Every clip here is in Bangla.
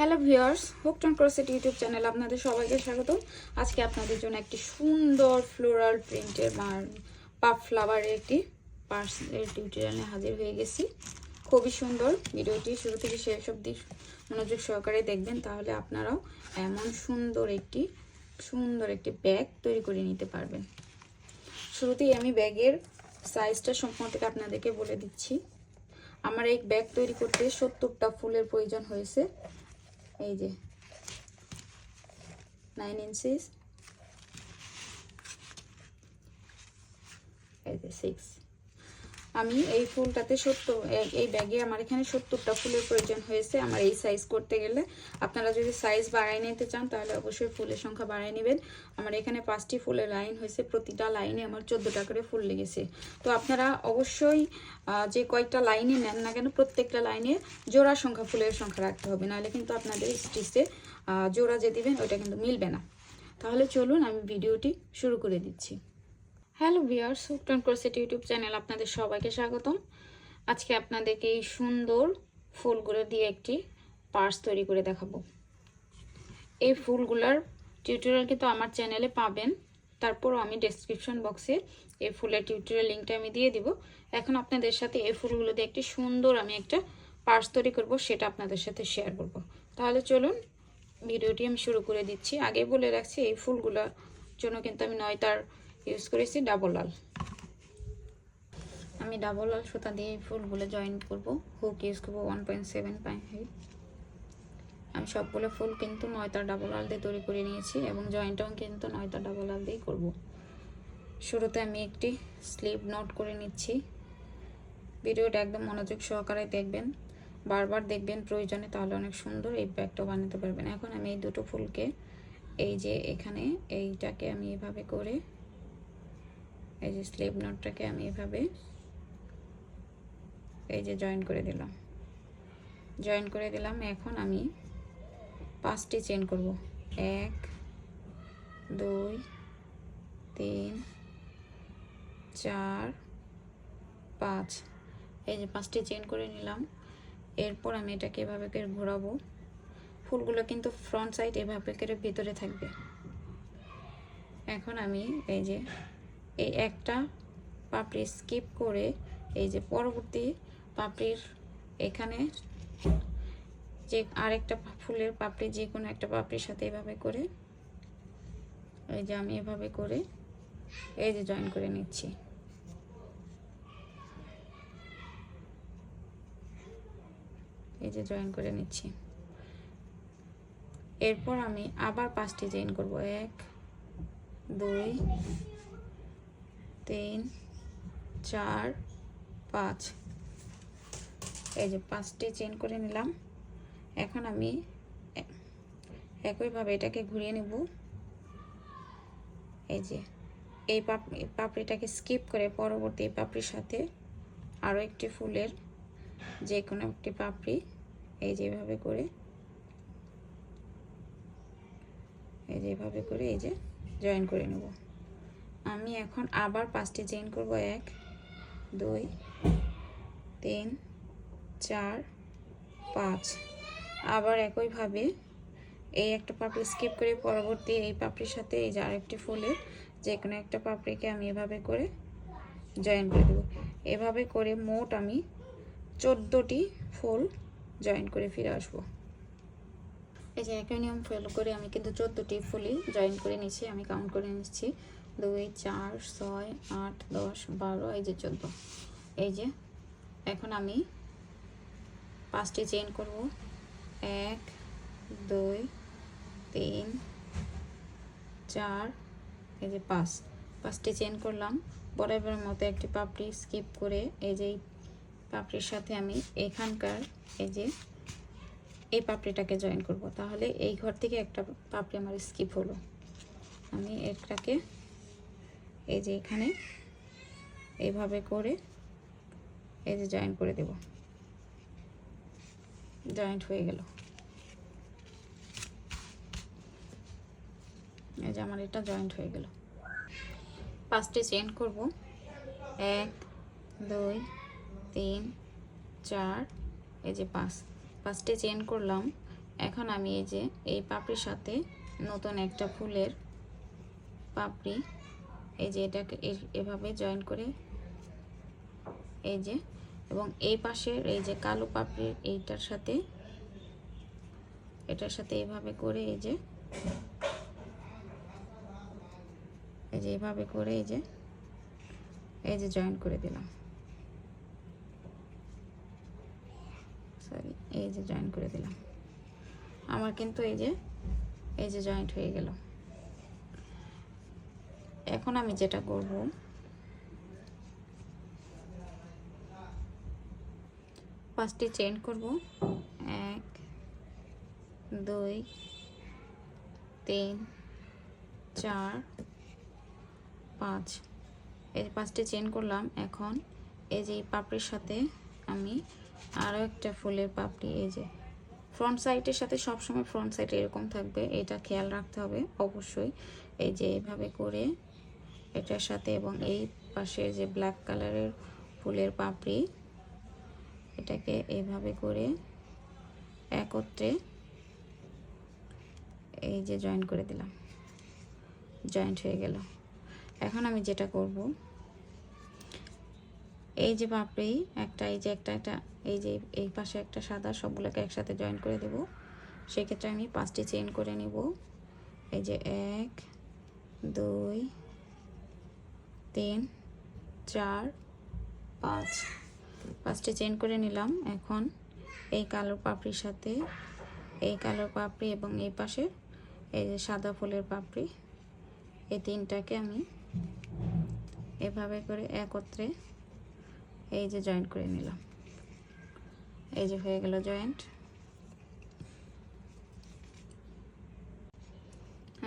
হ্যালো ভিউয়ার্স হুকটন ক্রসেট ইউটিউব চ্যানেল আপনাদের সবাইকে স্বাগত আজকে আপনাদের জন্য একটি সুন্দর ফ্লোরাল প্রিন্টের পাপ ফ্লাওয়ারের একটি পার্সেলের টিউটোরিয়াল হাজির হয়ে গেছি। খুবই সুন্দর, ভিডিওটি শুরু থেকে শেষ অবধি মনোযোগ সহকারে দেখবেন, তাহলে আপনারাও এমন সুন্দর একটি সুন্দর একটি ব্যাগ তৈরি করে নিতে পারবেন। শুরুতেই আমি ব্যাগের সাইজটা সম্পর্কে আপনাদেরকে বলে দিচ্ছি। আমার এই ব্যাগ তৈরি করতে সত্তরটা ফুলের প্রয়োজন হয়েছে। এই যে নাইন ইঞ্চিস এই যে সিক্স আমি এই ফুলটাতে সত্তর, এই ব্যাগে আমার এখানে সত্তরটা ফুলের প্রয়োজন হয়েছে আমার এই সাইজ করতে গেলে। আপনারা যদি সাইজ বাড়াই নিতে চান, তাহলে অবশ্যই ফুলের সংখ্যা বাড়াই নেবেন। আমার এখানে পাঁচটি ফুলের লাইন হয়েছে, প্রতিটা লাইনে আমার চোদ্দোটা করে ফুল লেগেছে। তো আপনারা অবশ্যই যে কয়েকটা লাইনে নেন না কেন, প্রত্যেকটা লাইনে জোড়া সংখ্যা, ফুলের সংখ্যা রাখতে হবে। নাহলে কিন্তু আপনাদের স্টিচে জোড়া যে দিবেন, ওইটা কিন্তু মিলবে না। তাহলে চলুন আমি ভিডিওটি শুরু করে দিচ্ছি। হ্যালো ভিয়ার্স হুকটন ক্রসেট ইউটিউব চ্যানেল আপনাদের সবাইকে স্বাগতম। আজকে আপনাদেরকে এই সুন্দর ফুলগুলো দিয়ে একটি পার্স তৈরি করে দেখাবো। এই ফুলগুলোর টিউটোরিয়াল কিন্তু আমার চ্যানেলে পাবেন। তারপরও আমি ডেসক্রিপশন বক্সে এই ফুলের টিউটোরিয়াল লিঙ্কটা আমি দিয়ে দিব। এখন আপনাদের সাথে এই ফুলগুলো দিয়ে একটি সুন্দর আমি একটা পার্স তৈরি করব, সেটা আপনাদের সাথে শেয়ার করব। তাহলে চলুন, ভিডিওটি আমি শুরু করে দিচ্ছি। আগে বলে রাখছি, এই ফুলগুলোর জন্য কিন্তু আমি নয়তার ইউজ করেছি ডাবল লাল। আমি ডাবল লাল সুতা দিয়ে ফুলগুলো জয়েন করব। হুক ইউজ করব ওয়ান পয়েন্ট সেভেন হাইট আমি সবগুলো ফুল কিন্তু নয়তা ডাবল লাল দিয়ে তৈরি করে নিয়েছি এবং জয়েন্টটাও কিন্তু নয়তা ডাবল লাল দিয়েই করব। শুরুতে আমি একটি স্লিপ নোট করে নিচ্ছি। ভিডিওটা একদম মনোযোগ সহকারে দেখবেন। বারবার দেখবেন প্রয়োজনে তাহলে অনেক সুন্দর এই ব্যাগটা বানাতে পারবেন। এখন আমি এই দুটো ফুলকে এই যে এখানে এইটাকে আমি এভাবে করে এই যে স্লিভ নোটটাকে আমি এভাবে এই যে জয়েন করে দিলাম। জয়েন করে দিলাম, এখন আমি পাঁচটি চেন করব। এক, দুই, তিন, চার, পাঁচ। এই যে পাঁচটি চেন করে নিলাম। এরপর আমি এটাকে এভাবে করে ঘোরাবো। ফুলগুলো কিন্তু ফ্রন্ট সাইড এভাবে করে ভিতরে থাকবে। এখন আমি এই যে এই একটা পাপড়ি স্কিপ করে এই যে পরবর্তী পাপড়ির এখানে যে আরেকটা ফুলের পাপড়ি, যে কোনো একটা পাপড়ির সাথে এভাবে করে, এই যে আমি এভাবে করে, এই যে জয়েন করে নিচ্ছি। এই যে জয়েন করে নিচ্ছি। এরপর আমি আবার পাঁচটি জয়েন করব। এক, দুই তিন, চার, পাঁচ। এই যে পাঁচটি চেন করে নিলাম। এখন আমি একইভাবে এটাকে ঘুরিয়ে নেব। এই যে, এই পাপড়িটাকে স্কিপ করে পরবর্তী পাপড়ির সাথে আরও একটি ফুলের যে কোনো একটি পাপড়ি এই যেভাবে করে, এই যেভাবে করে এই যে জয়েন করে নেব। আমি এখন আবার পাঁচটি চেইন করব। এক, দুই, তিন, চার, পাঁচ। আবার একইভাবে এই একটা পাপড়ি স্কিপ করে পরবর্তী এই পাপড়ির সাথে এই যে আরেকটি ফুলের যে কোনো একটা পাপড়িকে আমি এভাবে করে জয়েন করে দেবো। এভাবে করে মোট আমি চোদ্দোটি ফুল জয়েন করে ফিরে আসব। এই যে একই নিয়ম ফলো করে আমি কিন্তু চোদ্দোটি ফুলই জয়েন করে নিচ্ছি, আমি কাউন্ট করে নিচ্ছি। দুই, চার, ছয়, আট, দশ, বারো, এই যে চোদ্দ। এই যে, এখন আমি পাঁচটি চেন করব। এক, দুই, তিন, চার, এই যে পাঁচ। পাঁচটি চেন করলাম। বরাবরের মতো একটি পাপড়ি স্কিপ করে এই যে পাপড়ির সাথে আমি এখানকার এই যে এই পাপড়িটাকে জয়েন করব। তাহলে এই ঘর থেকে একটা পাপড়ি আমার স্কিপ হলো। আমি এটাকে এই যে এখানে। এইভাবে করে এই যে জয়েন করে দেব। জয়েন্ট হয়ে গেল। এই যে আমার এটা জয়েন্ট হয়ে গেল। পাঁচটি চেন করব। এক, দুই, তিন, চার, এই যে পাঁচ। পাঁচটি চেন করলাম। এখন আমি এই যে এই পাপড়ির সাথে নতুন একটা ফুলের পাপড়ি এই যে এটাকে এভাবে জয়েন করে, এই যে, এবং এই পাশের এই যে কালো পাপড়ির এইটার সাথে, এটার সাথে এইভাবে করে এই যে এই যে এইভাবে করে এই যে এই যে জয়েন করে দিলাম। সরি এই যে জয়েন করে দিলাম। আমার কিন্তু এই যে এই যে জয়েন্ট হয়ে গেল। এখন আমি যেটা করব, পাঁচটি চেন করব। এক, দুই, তিন, চার, পাঁচ। এই পাঁচটি চেন করলাম, এখন এই যে পাপড়ির সাথে আমি আরও একটা ফুলের পাপড়ি, এই যে ফ্রন্ট সাইডের সাথে সবসময় ফ্রন্ট সাইড এরকম থাকবে, এটা খেয়াল রাখতে হবে অবশ্যই। এই যে এইভাবে করে এটার সাথে এবং এই পাশে যে ব্ল্যাক কালারের ফুলের পাপড়ি, এটাকে এইভাবে করে একত্রে এই যে জয়েন করে দিলাম। জয়েন্ট হয়ে গেল। এখন আমি যেটা করব, এই যে পাপড়ি, একটা এই যে একটা একটা, এই যে এই পাশে একটা সাদা, সবগুলোকে একসাথে জয়েন করে দেব। সেক্ষেত্রে আমি পাঁচটি চেন করে নিব। এই যে এক, দুই তিন, চার, পাঁচ। পাঁচটি চেন করে নিলাম। এখন এই কালো পাপড়ির সাথে, এই কালো পাপড়ি এবং এই পাশে এই যে সাদা ফুলের পাপড়ি, এই তিনটাকে আমি এভাবে করে একত্রে এই যে জয়েন্ট করে নিলাম। এই যে হয়ে গেল জয়েন্ট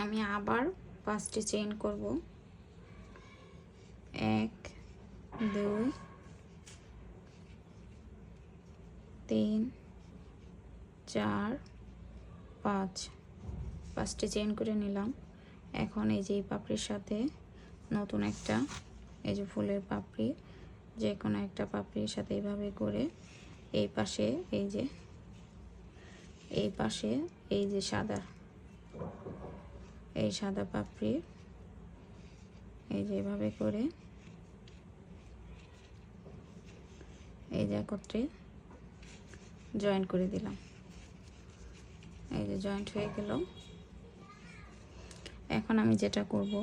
আমি আবার পাঁচটি চেইন করব। এক, দুই, তিন, চার, পাঁচ। পাঁচটি চেইন করে নিলাম। এখন এই যে এই পাপড়ির সাথে নতুন একটা, এই যে ফুলের পাপড়ি যে কোনো একটা পাপড়ির সাথে এইভাবে করে এই পাশে এই যে, এই পাশে এই যে সাদা, এই সাদা পাপড়ি এই যে এভাবে করে। এই যে একত্রে জয়েন করে দিলাম। এই যে জয়েন্ট হয়ে গেল। এখন আমি যেটা করব,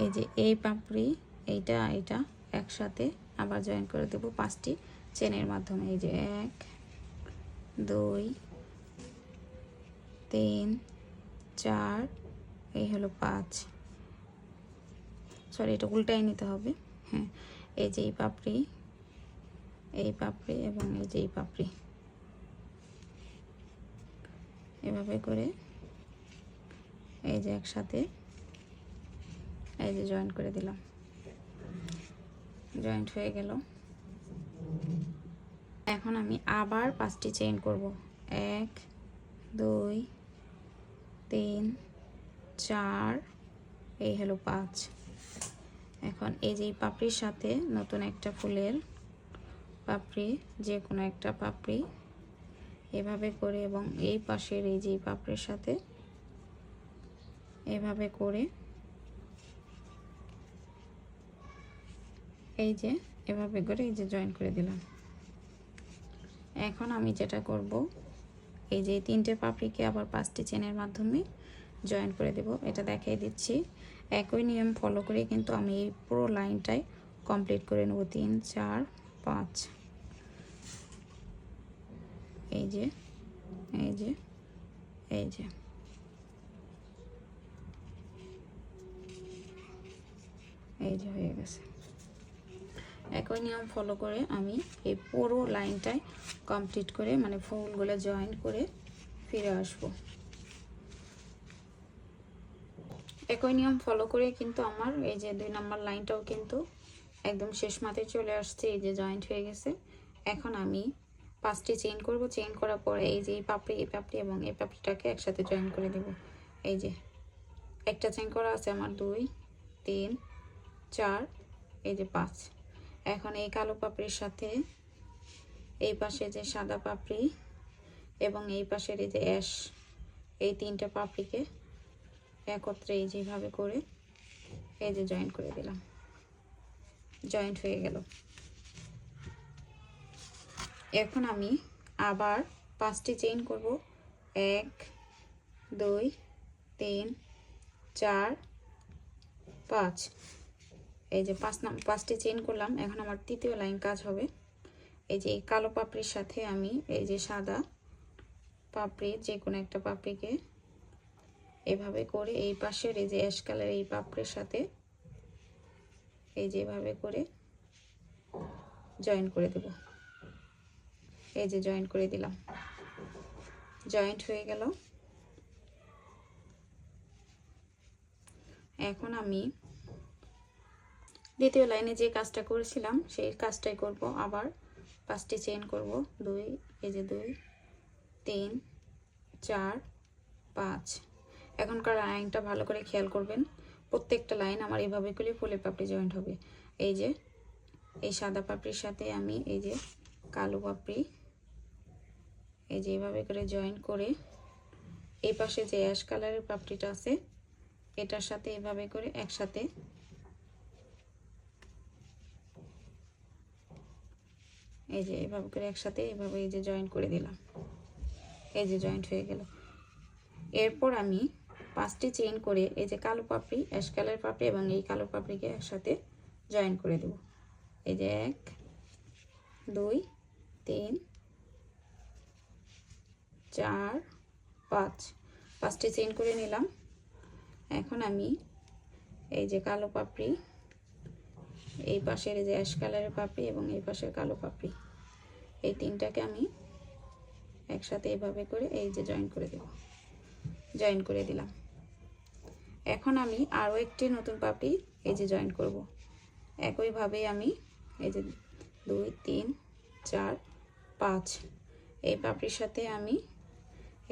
এই যে এই পাপড়ি, এইটা এইটা একসাথে আবার জয়েন করে দেব পাঁচটি চেনের মাধ্যমে। এই যে এক, দুই, তিন, চার, এই হলো পাঁচ। সরি এটা উল্টাই নিতে হবে। হ্যাঁ এই যে এই পাপড়ি এই পাপড়ি এবং এই যে এই পাপড়ি। এভাবে করে এই যে একসাথে এই যে জয়েন করে দিলাম। জয়েন্ট হয়ে গেল। এখন আমি আবার পাঁচটি চেইন করব। এক, দুই, তিন, চার, এই হলো পাঁচ। এখন এই যে পাপড়ির সাথে নতুন একটা ফুলের পাপড়ি যে কোনো একটা পাপড়ি, এভাবে করে এবং এই পাশের এই যে পাপড়ির সাথে এভাবে করে এই যে এভাবে করে এই যে জয়েন করে দিলাম। এখন আমি যেটা করব, এই যে তিনটে পাপড়িকে আবার পাঁচটি চেনের মাধ্যমে জয়েন করে দেব। এটা দেখিয়ে দিচ্ছি। একই নিয়ম ফলো করে, কিন্তু আমি এই পুরো লাইনটাই কমপ্লিট করে নেব। তিন, চার, পাঁচ। এই যে এই যে এই যে। এই যে হয়ে গেছে। একই নিয়ম ফলো করে আমি এই পুরো লাইনটাই কমপ্লিট করে মানে ফুলগুলো জয়েন করে ফিরে আসব। একই নিয়ম ফলো করে কিন্তু আমার, এই যে দুই নম্বর লাইনটাও কিন্তু একদম শেষ মাথায় চলে আসছে, এই যে জয়েন্ট হয়ে গেছে। এখন আমি পাঁচটি চেইন করব চেইন করার পরে এই যে এই পাপড়ি এই পাপড়ি এবং এই পাপড়িটাকে একসাথে জয়েন করে দেব। এই যে একটা চেইন করা আছে আমার দুই, তিন, চার, এই যে পাঁচ। এখন এই কালো পাপড়ির সাথে এই পাশে যে সাদা পাপড়ি এবং এই পাশের এই যে অ্যাশ এই তিনটা পাপড়িকে একত্রে এই যেভাবে করে এই যে জয়েন করে দিলাম। জয়েন্ট হয়ে গেল। এখন আমি আবার পাঁচটি চেইন করব। এক, দুই, তিন, চার, পাঁচ। এই যে পাঁচ নাম পাঁচটি চেইন করলাম। এখন আমার তৃতীয় লাইন কাজ হবে। এই যে এই কালো পাপড়ির সাথে আমি এই যে সাদা পাপড়ি যে কোনো একটা পাপড়িকে এভাবে করে এই পাশের, এই যে অ্যাশ কালার এই পাপড়ের সাথে এই যে এভাবে করে জয়েন করে দেব। এই যে জয়েন করে দিলাম। জয়েন্ট হয়ে গেল। এখন আমি দ্বিতীয় লাইনে যে কাজটা করেছিলাম, সেই কাজটাই করব। আবার পাঁচটি চেন করব। দুই, এই যে দুই, তিন, চার, পাঁচ। এখনকার লাইনটা ভালো করে খেয়াল করবেন। প্রত্যেকটা লাইন আমার এইভাবে করে ফুলে পাপড়ি জয়েন্ট হবে। এই যে, এই সাদা পাপড়ির সাথে আমি এই যে কালো পাপড়ি, এই যে এইভাবে করে জয়েন করে এই পাশে যে অ্যাশ কালারের পাপড়িটা আছে, এটার সাথে এভাবে করে একসাথে এই যে এভাবে করে একসাথে এভাবে এই যে জয়েন করে দিলাম। এই যে জয়েন্ট হয়ে গেল। এরপর আমি পাঁচটি চেইন করে এই যে কালো পাপড়ি অ্যাশ কালার পাপড়ি এবং এই কালো পাপড়িকে একসাথে জয়েন করে দেব। এই যে এক, দুই, তিন, চার, পাঁচ। পাঁচটি চেইন করে নিলাম। এখন আমি এই যে কালো পাপড়ি, এই পাশের যে অ্যাশ কালারের পাপড়ি এবং এই পাশের কালো পাপড়ি, এই তিনটাকে আমি একসাথে এভাবে করে এই যে জয়েন করে দেব। জয়েন করে দিলাম। এখন আমি আরও একটি নতুন পাপড়ি এই যে জয়েন করব। একইভাবে আমি এই যে দুই, তিন, চার, পাঁচ এই পাপড়ির সাথে আমি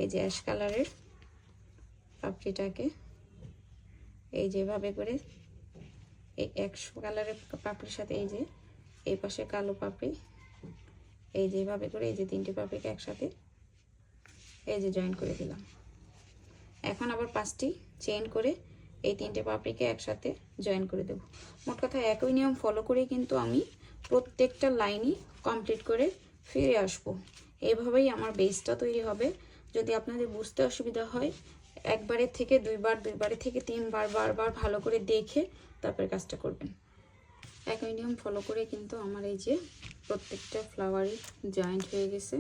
এই যে অ্যাশ কালারের পাপড়িটাকে এই যেভাবে করে এই একশো কালারের পাপড়ির সাথে এই যে এই পাশে কালো পাপড়ি এই যেভাবে করে এই যে তিনটি পাপড়িকে একসাথে এই যে জয়েন করে দিলাম। এখন আবার পাঁচটি চেন করে এই তিনটে পাপড়িকে একসাথে জয়েন করে দেব। মোট কথা একই নিয়ম ফলো করে কিন্তু আমি প্রত্যেকটা লাইনই কমপ্লিট করে ফিরে আসব। এইভাবেই আমার বেসটা তৈরি হবে। যদি আপনাদের বুঝতে অসুবিধা হয় একবারের থেকে দুইবার দুইবারের থেকে তিনবার, বারবার ভালো করে দেখে তারপরে কাজটা করবেন। একই নিয়ম ফলো করে কিন্তু আমার এই যে প্রত্যেকটা ফ্লাওয়ারই জয়েন্ট হয়ে গেছে।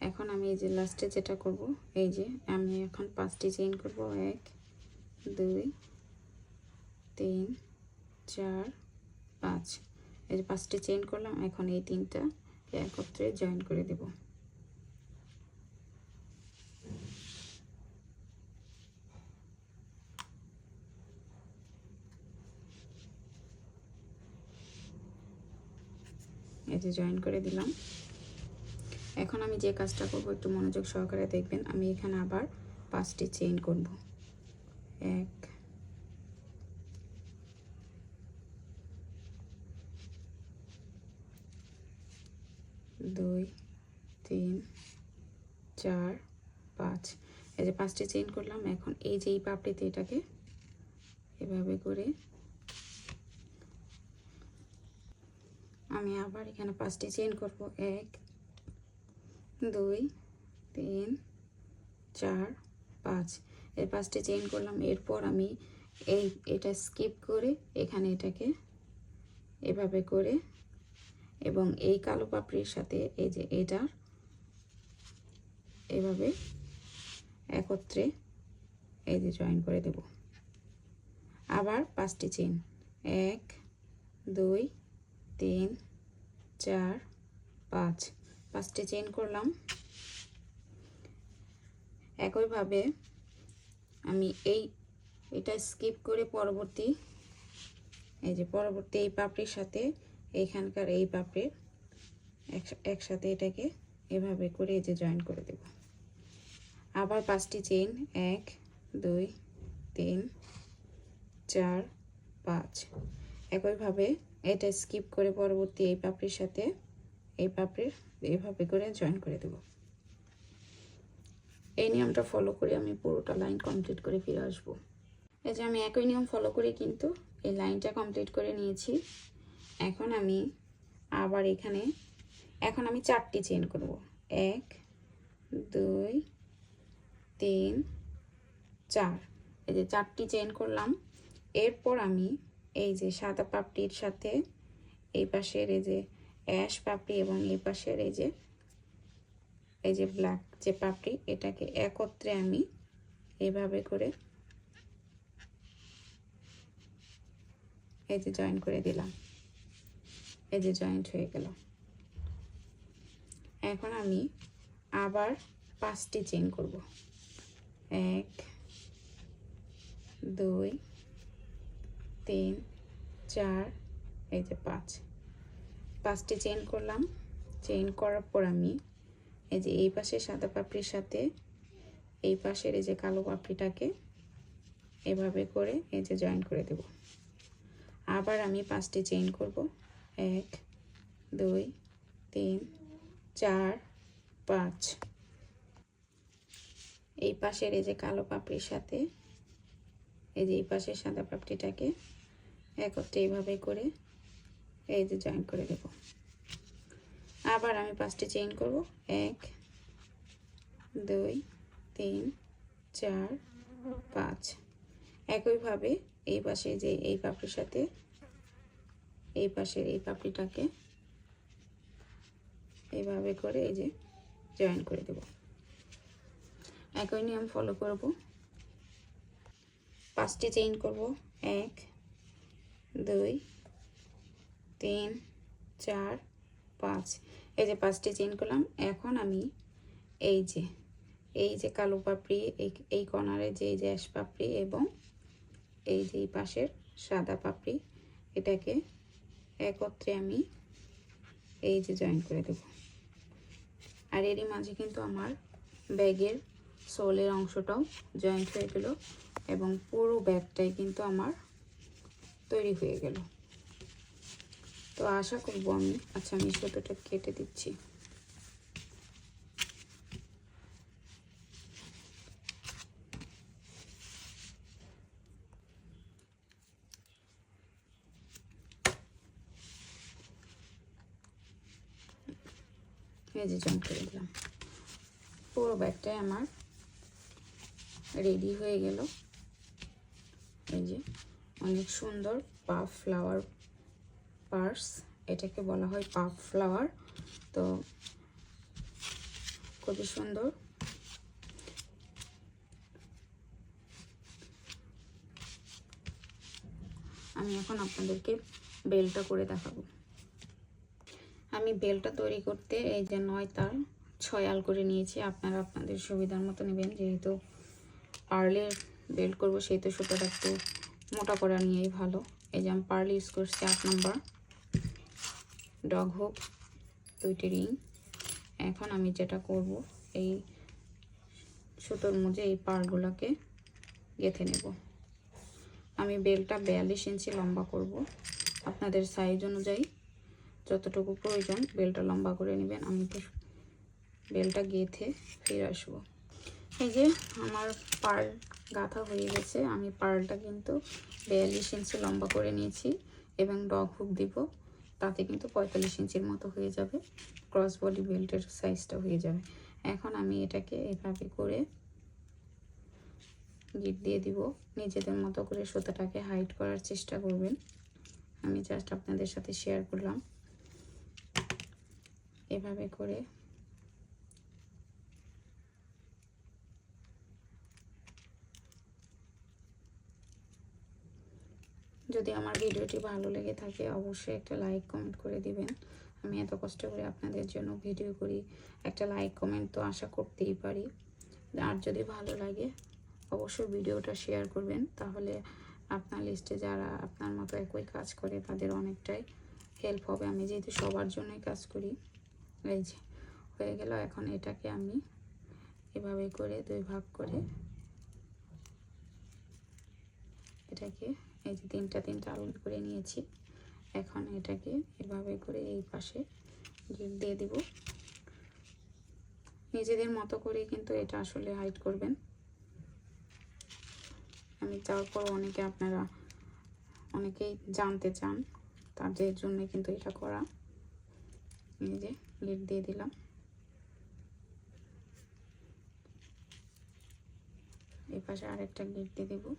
এখন আমি এই যে লাস্টে যেটা করব, এই যে আমি এখন পাঁচটি চেইন করব, এক, দুই, তিন, চার, পাঁচ। এই যে পাঁচটি চেইন করলাম, এখন এই তিনটা একত্রে জয়েন করে দেব। এই যে জয়েন করে দিলাম। এখন আমি যে কাজটা করব, একটু মনোযোগ সহকারে দেখবেন। আমি এখানে আবার পাঁচটি চেইন করব। এক, দুই, তিন, চার, পাঁচ। এই যে পাঁচটি চেইন করলাম, এখন এই যে এই পাপড়িতে এটাকে এভাবে করে আমি আবার এখানে পাঁচটি চেইন করব। এক দুই, তিন, চার, পাঁচ। এই পাঁচটি চেইন করলাম। এরপর আমি এই, এটা স্কিপ করে এখানে এটাকে এভাবে করে এবং এই কালো পাপড়ির সাথে এই যে এটার এভাবে একত্রে এই যে জয়েন করে দেব। আবার পাঁচটি চেন এক, দুই, তিন, চার, পাঁচ। পাঁচটি চেন করলাম। একইভাবে আমি এই, এটা স্কিপ করে পরবর্তী, এই যে পরবর্তী এই পাপড়ির সাথে এইখানকার এই পাপড়ির একসাথে এটাকে এভাবে করে এই যে জয়েন করে দেব। আবার পাঁচটি চেন এক, দুই, তিন, চার, পাঁচ। একইভাবে এটা স্কিপ করে পরবর্তী এই পাপড়ির সাথে এই পাপড়ির এইভাবে করে জয়েন করে দেব। এই নিয়মটা ফলো করে আমি পুরোটা লাইন কমপ্লিট করে ফিরে আসব। এই যে আমি একই নিয়ম ফলো করে কিন্তু এই লাইনটা কমপ্লিট করে নিয়েছি। এখন আমি আবার এখানে, এখন আমি চারটি চেন করব। এক, দুই, তিন, চার। এই যে চারটি চেন করলাম। এরপর আমি এই যে সাদা পাপড়ির সাথে এই পাশের এই যে অ্যাশ পাপড়ি এবং এই পাশের এই যে এই যে ব্ল্যাক যে পাপড়ি, এটাকে একত্রে আমি এভাবে করে এই যে জয়েন করে দিলাম। এই যে জয়েন্ট হয়ে গেল। এখন আমি আবার পাঁচটি চেন করব। এক, দুই, তিন, চার, এই যে পাঁচ। পাঁচটি চেন করলাম। চেন করার পর আমি এই যে এই পাশে সাদা পাপড়ির সাথে এই পাশের এই যে কালো পাপড়িটাকে এভাবে করে এই যে জয়েন করে দেব। আবার আমি পাঁচটি চেইন করব। এক, দুই, তিন, চার, পাঁচ। এই পাশের এই যে কালো পাপড়ির সাথে এই যে এই পাশের সাদা পাপড়িটাকে একত্রে এইভাবে করে এই যে জয়েন করে দেব আবার আমি পাঁচটি চেইন করব। এক, দুই, তিন, চার, পাঁচ। একইভাবে এই পাশে যে এই পাপড়ির সাথে এই পাশের এই পাপড়িটাকে এইভাবে করে এই যে জয়েন করে দেব। একই নিয়ম ফলো করব। পাঁচটি চেইন করব। এক, দুই তিন, চার, পাঁচ। এই যে পাঁচটি চেইন করলাম, এখন আমি এই যে এই যে কালো পাপড়ি, এই এই কর্নারে যে, এই যে অ্যাশ পাপড়ি এবং এই যে এই পাশের সাদা পাপড়ি, এটাকে একত্রে আমি এই যে জয়েন করে দেব। আর এরই মাঝে কিন্তু আমার ব্যাগের সোলের অংশটাও জয়েন্ট হয়ে গেল এবং পুরো ব্যাগটাই কিন্তু আমার তৈরি হয়ে গেল। তো আশা করব আমি। আচ্ছা আমি সুতোটা কেটে দিচ্ছি। এই যে করে দিলাম। পুরো ব্যাগটাই আমার রেডি হয়ে গেল। এই যে, অনেক সুন্দর পাফ ফ্লাওয়ার পার্স, এটাকে বলা হয় পাপ ফ্লাওয়ার। তো খুবই সুন্দর। আমি এখন আপনাদেরকে বেলটা করে দেখাবো। আমি বেলটা তৈরি করতে এই যে নয় তার ছয় আল করে নিয়েছি। আপনারা আপনাদের সুবিধার মতো নেবেন। যেহেতু পার্লে বেল্ট করব, সেই তো সুতোটা একটু মোটা করা নিয়েই ভালো। এই যে আমি পার্ল ইউজ করছি আট নম্বর। ডগ হোক, দুইটি রিং। এখন আমি যেটা করব, এই সুতোর মধ্যে এই পাড়গুলোকে গেঁথে নেব। আমি বেলটা বিয়াল্লিশ ইঞ্চি লম্বা করব। আপনাদের সাইজ অনুযায়ী যতটুকু প্রয়োজন বেলটা লম্বা করে নেবেন। আমি বেলটা গেঁথে ফিরে আসব। এই যে আমার পার গাঁথা হয়ে গেছে। আমি পারটা কিন্তু বিয়াল্লিশ ইঞ্চি লম্বা করে নিয়েছি এবং ডগ হুক দিব। তাতে কিন্তু পঁয়তাল্লিশ ইঞ্চির মতো হয়ে যাবে। ক্রস বডি বেল্টের সাইজটা হয়ে যাবে। এখন আমি এটাকে এভাবে করে গিট দিয়ে দিব। নিজেদের মতো করে সুতাটাকে হাইট করার চেষ্টা করবেন। আমি জাস্ট আপনাদের সাথে শেয়ার করলাম। এভাবে করে যদি আমার ভিডিওটি ভালো লেগে থাকে, অবশ্যই একটা লাইক কমেন্ট করে দিবেন। আমি এত কষ্ট করে আপনাদের জন্য ভিডিও করি, একটা লাইক কমেন্ট তো আশা করতেই পারি। আর যদি ভালো লাগে, অবশ্যই ভিডিওটা শেয়ার করবেন, তাহলে আপনার লিস্টে যারা আপনার মতো একই কাজ করে, তাদের অনেকটাই হেল্প হবে। আমি যেহেতু সবার জন্যই কাজ করি, এই যে, হয়ে গেল। এখন এটাকে আমি এভাবে করে দুই ভাগ করে, এটাকে এই যে তিনটা তিনটা আলু করে নিয়েছি। এখন এটাকে এভাবে করে এই পাশে গিট দিয়ে দিব। নিজেদের মতো করে কিন্তু এটা আসলে হাইট করবেন। আমি যাওয়ার পর অনেকে আপনারা অনেকেই জানতে চান তাদের জন্য কিন্তু এটা করা। এই যে লিড দিয়ে দিলাম। এই পাশে আরেকটা লিড দিয়ে দেবো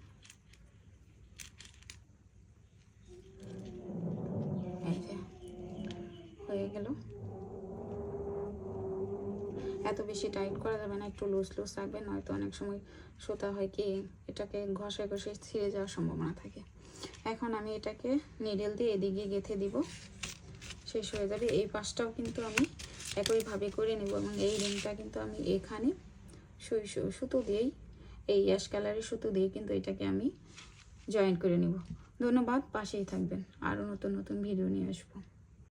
এই যে হয়ে গেল এত বেশি টাইট করা যাবে না, একটু লুজ লুজ রাখবেন নয়তো অনেক সময় সুতা হয় কি এটাকে ঘষে ঘষে ছিঁড়ে যাওয়ার সম্ভাবনা থাকে। এখন আমি এটাকে নিডেল দিয়ে এদিকে গেঁথে দিব, শেষ হয়ে যাবে। এই পাশটাও কিন্তু আমি একইভাবে করে নেব এবং এই রিংটা কিন্তু আমি এখানে সুই সুতো দিয়েই, এই অ্যাশ কালারের সুতো দিয়ে কিন্তু এটাকে আমি জয়েন করে নেব। ধন্যবাদ, পাশেই থাকবেন। আরও নতুন নতুন ভিডিও নিয়ে আসব।